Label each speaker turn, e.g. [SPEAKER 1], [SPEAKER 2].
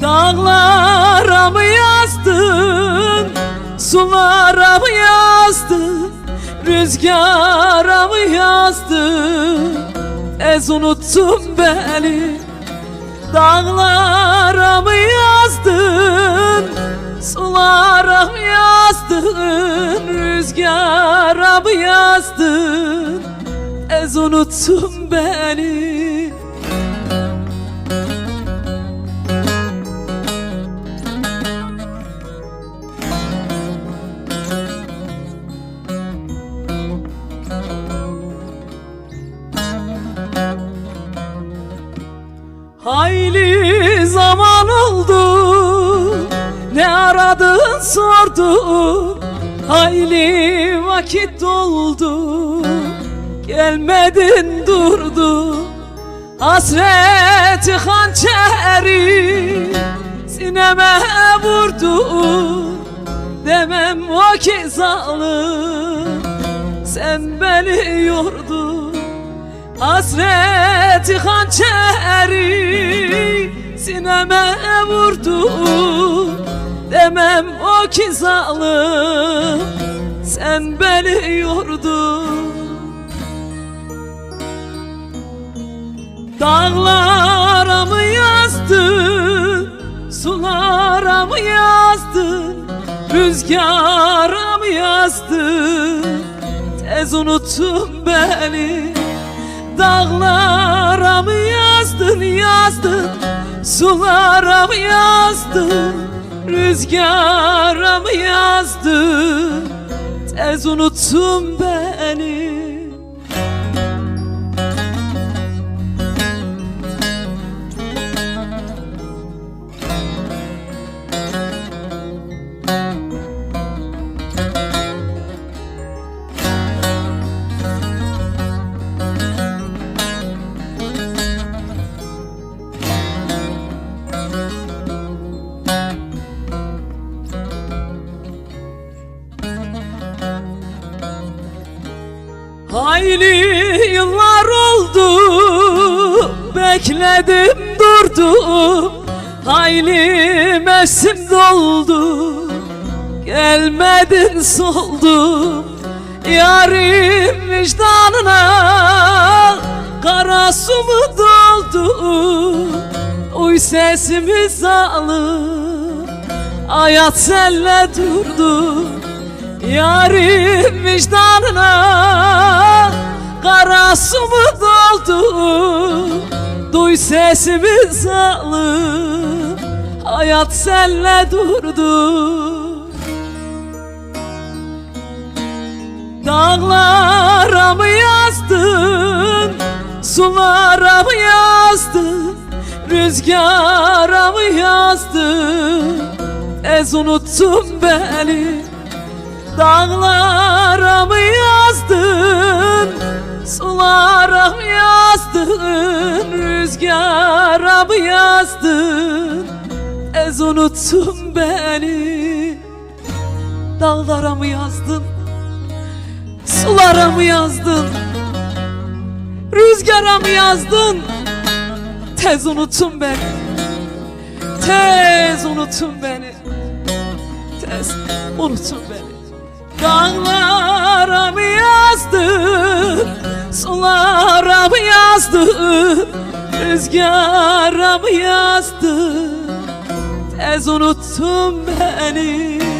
[SPEAKER 1] Dağlara mı yazdın, sulara mı yazdın, rüzgara mı yazdın? Ez unuttum beni, dağlara mı yazdın, sulara mı yazdın, rüzgara mı yazdın? Ez unuttum beni. Hayli zaman oldu. Ne aradın sordun Hayli vakit doldu. Gelmedin durdu. Hasreti hançeri Sineme vurdu. Demem o ki zalim Sen beni yordun. Hasreti hançeri Yüreğime vurdu. Demem o ki zalim. Sen beni yordun. Dağlara mı yazdın? Sulara mı yazdın? Rüzgara mı yazdın? Tez unuttun beni. Dağlara mı yazdın yazdın? Sulara mı yazdın? Rüzgara mı yazdın? Tez unuttum beni. Hayli yıllar oldu Bekledim durdum Hayli mevsim doldu Gelmedin soldum Yarim vicdanına Kara su mu doldu? Uy sesimi zalim Hayat senle durdu. Yarim vicdanına kara su doldu? Duy sesimi sağlı hayat senle durdu. Dağlara mı yazdın, sulara mı yazdın, rüzgara mı yazdın? Ez unuttun beni. Dağlara mı yazdın, sulara mı yazdın, rüzgara mı yazdın? Ez unuttun beni. Dağlara mı yazdın, sulara mı yazdın, rüzgara mı yazdın? Tez unutun beni, tez unutun beni. Tez unutun beni. Dağlara mı yazdık, sulara mı yazdık, Tez unuttum beni.